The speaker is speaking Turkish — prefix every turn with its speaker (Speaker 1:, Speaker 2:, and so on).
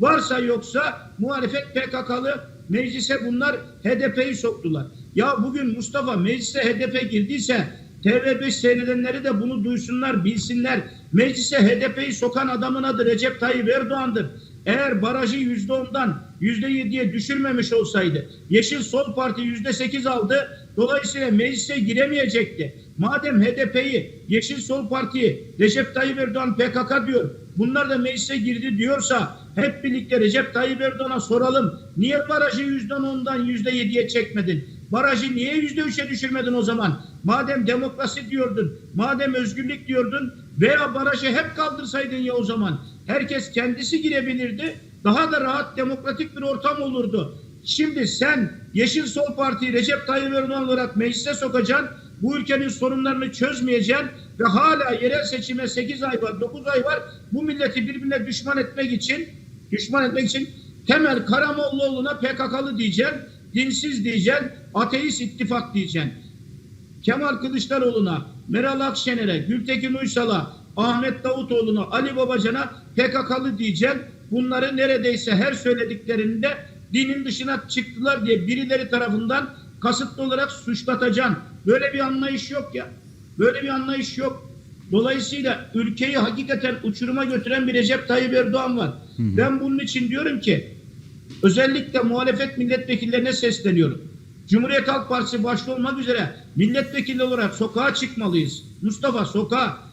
Speaker 1: Varsa yoksa muhalefet PKK'lı meclise bunlar HDP'yi soktular. Ya bugün Mustafa meclise HDP girdiyse TV5 seyredenleri de bunu duysunlar, bilsinler. Meclise HDP'yi sokan adamın adı Recep Tayyip Erdoğan'dır. Eğer barajı yüzde ondan yüzde yediye düşürmemiş olsaydı, Yeşil Sol Parti yüzde sekiz aldı, dolayısıyla meclise giremeyecekti. Madem HDP'yi, Yeşil Sol Parti'yi, Recep Tayyip Erdoğan PKK diyor, bunlar da meclise girdi diyorsa, hep birlikte Recep Tayyip Erdoğan'a soralım, niye barajı yüzde ondan yüzde yediye çekmedin? Barajı niye yüzde üçe düşürmedin o zaman? Madem demokrasi diyordun, madem özgürlük diyordun veya barajı hep kaldırsaydın ya o zaman. Herkes kendisi girebilirdi. Daha da rahat demokratik bir ortam olurdu. Şimdi sen Yeşil Sol Parti'yi Recep Tayyip Erdoğan olarak meclise sokacaksın. Bu ülkenin sorunlarını çözmeyeceksin ve hala yerel seçime 8 ay var, 9 ay var. Bu milleti birbirine düşman etmek için düşman etmek için Temel Karamollaoğlu'na PKK'lı diyeceksin, dinsiz diyeceksin, ateist ittifak diyeceksin. Kemal Kılıçdaroğlu'na, Meral Akşener'e, Gültekin Uysal'a, Ahmet Davutoğlu'na, Ali Babacan'a PKK'lı diyeceksin. Bunları neredeyse her söylediklerinde dinin dışına çıktılar diye birileri tarafından kasıtlı olarak suçlatacaksın. Böyle bir anlayış yok ya. Böyle bir anlayış yok. Dolayısıyla ülkeyi hakikaten uçuruma götüren bir Recep Tayyip Erdoğan var. Ben bunun için diyorum ki özellikle muhalefet milletvekillerine sesleniyorum. Cumhuriyet Halk Partisi başta olmak üzere milletvekili olarak sokağa çıkmalıyız. Mustafa sokağa